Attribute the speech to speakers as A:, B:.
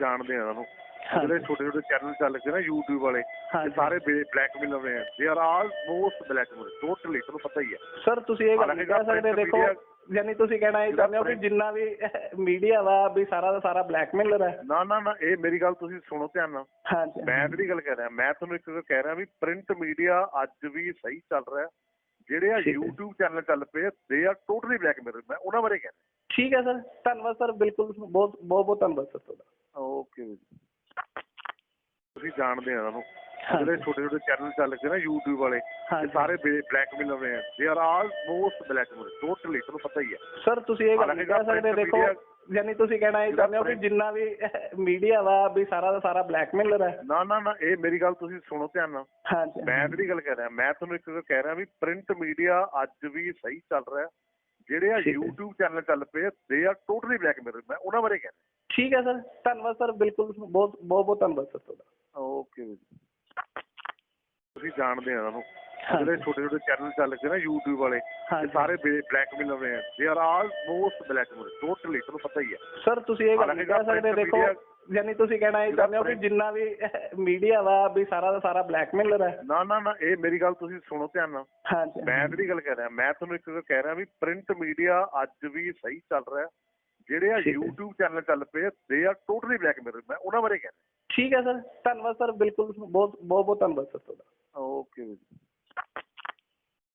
A: ਜਾਣਦੇ ਆ ਇਹਨਾਂ ਨੂੰ। ਜਿਹੜੇ ਛੋਟੇ ਛੋਟੇ ਚੈਨਲ ਚੱਲ ਕੇ ਨਾ YouTube ਵਾਲੇ। ਸਾਰੇ ਬਲੈਕਮੇਲਰ ਨੇ they are all most blackmailer totally ਤੁਹਾਨੂੰ ਪਤਾ ਹੀ ਹੈ
B: ਸਰ ਤੁਸੀਂ ਇਹ ਗੱਲ ਕਹਿ ਸਕਦੇ ਦੇਖੋ ਯਾਨੀ ਤੁਸੀਂ ਕਹਿਣਾ ਇਹ ਚਾਹੁੰਦੇ ਹੋ ਕਿ ਜਿੰਨਾ ਵੀ ਮੀਡੀਆ ਵਾ ਵੀ ਸਾਰਾ ਦਾ ਸਾਰਾ ਬਲੈਕਮੇਲਰ ਹੈ।
A: ਨਾ ਨਾ ਨਾ ਇਹ ਮੇਰੀ ਗੱਲ ਤੁਸੀਂ ਸੁਣੋ ਧਿਆਨ ਨਾਲ।
B: ਹਾਂਜੀ।
A: ਮੈਂ ਜਿਹੜੀ ਗੱਲ ਕਹਿ ਰਿਹਾ ਮੈਂ ਤੁਹਾਨੂੰ ਇੱਕ ਗੱਲ ਕਹਿ ਰਿਹਾ ਵੀ ਪ੍ਰਿੰਟ ਮੀਡੀਆ ਅੱਜ ਵੀ ਸਹੀ ਚੱਲ ਰਿਹਾ। ਜਿਹੜੇ ਆ। YouTube ਚੈਨਲ ਚੱਲ ਪਏ ਦੇ ਆਰ ਟੋਟਲੀ ਬਲੈਕਮੇਲਰ ਮੈਂ ਉਹਨਾਂ ਬਾਰੇ ਕਹਿ
B: ਠੀਕ ਹੈ ਸਰ ਧੰਨਵਾਦ ਸਰ ਬਿਲਕੁਲ ਬਹੁਤ ਬਹੁਤ ਬਹੁਤ ਧੰਨਵਾਦ ਸਰ ਤੁਹਾਡਾ।
A: ਰਿਹਾ ਓਕੇ ਤੁਸੀਂ ਜਾਣਦੇ ਆ ਇਹਨਾਂ। ਨੂੰ
B: ਹਾਂਜੀ।
A: ਜਿਹੜੇ ਛੋਟੇ ਛੋਟੇ ਚੈਨਲ ਚੱਲ ਕੇ ਨਾ YouTube ਵਾਲੇ ਇਹ
B: ਹਾਂਜੀ।
A: ਸਾਰੇ ਬਲੈਕਮੇਲਰ ਨੇ they are all most blackmailer totally ਤੁਹਾਨੂੰ ਪਤਾ ਹੀ ਹੈ
B: ਸਰ ਤੁਸੀਂ ਇਹ ਗੱਲ
A: ਹਾਲਾਂਕਿ
B: ਨਹੀਂ ਕਹਿ ਸਕਦੇ
A: print
B: ਦੇਖੋ
A: media-
B: ਯਾਨੀ ਤੁਸੀਂ ਕਹਿਣਾ ਇਹ ਚਾਹੁੰਦੇ ਹੋ ਕਿ ਜਿੰਨਾ ਵੀ ਮੀਡੀਆ ਵਾ ਵੀ ਸਾਰਾ ਦਾ ਸਾਰਾ ਬਲੈਕਮੇਲਰ ਹੈ।
A: ਨਾ ਨਾ ਨਾ ਇਹ ਮੇਰੀ ਗੱਲ ਤੁਸੀਂ ਸੁਣੋ ਧਿਆਨ ਨਾਲ।
B: ਹਾਂਜੀ।
A: ਮੈਂ ਜਿਹੜੀ ਗੱਲ ਕਹਿ ਰਿਹਾ ਮੈਂ ਤੁਹਾਨੂੰ ਇੱਕ ਗੱਲ ਕਹਿ ਰਿਹਾ ਵੀ ਪ੍ਰਿੰਟ ਮੀਡੀਆ ਅੱਜ ਵੀ ਸਹੀ ਚੱਲ ਰਿਹਾ। ਜਿਹੜੇ ਆ
B: ਠੀਕ ਹੈ।
A: YouTube ਚੈਨਲ ਚੱਲ ਪਏ ਦੇ ਆਰ ਟੋਟਲੀ ਬਲੈਕਮੇਲਰ ਮੈਂ ਉਹਨਾਂ ਬਾਰੇ ਕਹਿ
B: ਠੀਕ ਹੈ ਸਰ ਧੰਨਵਾਦ ਸਰ ਬਿਲਕੁਲ ਬਹੁਤ ਬਹੁਤ ਬਹੁਤ ਧੰਨਵਾਦ ਸਰ ਤੁਹਾਡਾ।
A: ਰਿਹਾ ਓਕੇ ਤੁਸੀਂ ਜਾਣਦੇ ਆ ਇਹਨਾਂ ਨੂੰ
B: ਹਾਂਜੀ।
A: ਜਿਹੜੇ ਛੋਟੇ ਛੋਟੇ ਚੈਨਲ ਚੱਲ ਕੇ ਨਾ YouTube ਵਾਲੇ ਇਹ। ਸਾਰੇ ਬਲੈਕਮੇਲਰ ਨੇ they are all most blackmailer totally ਤੁਹਾਨੂੰ ਪਤਾ ਹੀ ਹੈ
B: ਸਰ ਤੁਸੀਂ ਇਹ ਗੱਲ ਕਹਿ ਸਕਦੇ ਦੇਖੋ ਯਾਨੀ ਤੁਸੀਂ ਕਹਿਣਾ ਇਹ ਚਾਹੁੰਦੇ ਹੋ ਕਿ ਜਿੰਨਾ ਵੀ ਮੀਡੀਆ ਵਾ ਵੀ ਸਾਰਾ ਦਾ ਸਾਰਾ ਬਲੈਕਮੇਲਰ ਹੈ।
A: ਨਾ ਨਾ ਨਾ ਇਹ ਮੇਰੀ ਗੱਲ ਤੁਸੀਂ ਸੁਣੋ ਧਿਆਨ ਨਾਲ।
B: ਹਾਂਜੀ।
A: ਮੈਂ ਜਿਹੜੀ ਗੱਲ ਕਹਿ ਰਿਹਾ ਮੈਂ ਤੁਹਾਨੂੰ ਇੱਕ ਗੱਲ ਕਹਿ ਰਿਹਾ ਵੀ ਪ੍ਰਿੰਟ ਮੀਡੀਆ ਅੱਜ ਵੀ ਸਹੀ ਚੱਲ ਰਿਹਾ। ਜਿਹੜੇ ਆ। YouTube ਚੈਨਲ ਚੱਲ ਪਏ ਦੇ ਆਰ ਟੋਟਲੀ ਬਲੈਕਮੇਲਰ ਮੈਂ ਉਹਨਾਂ ਬਾਰੇ ਕਹਿ
B: ਠੀਕ ਹੈ ਸਰ ਧੰਨਵਾਦ ਸਰ ਬਿਲਕੁਲ ਬਹੁਤ ਬਹੁਤ ਬਹੁਤ ਧੰਨਵਾਦ ਸਰ ਤੁਹਾਡਾ।
A: ਓਕੇ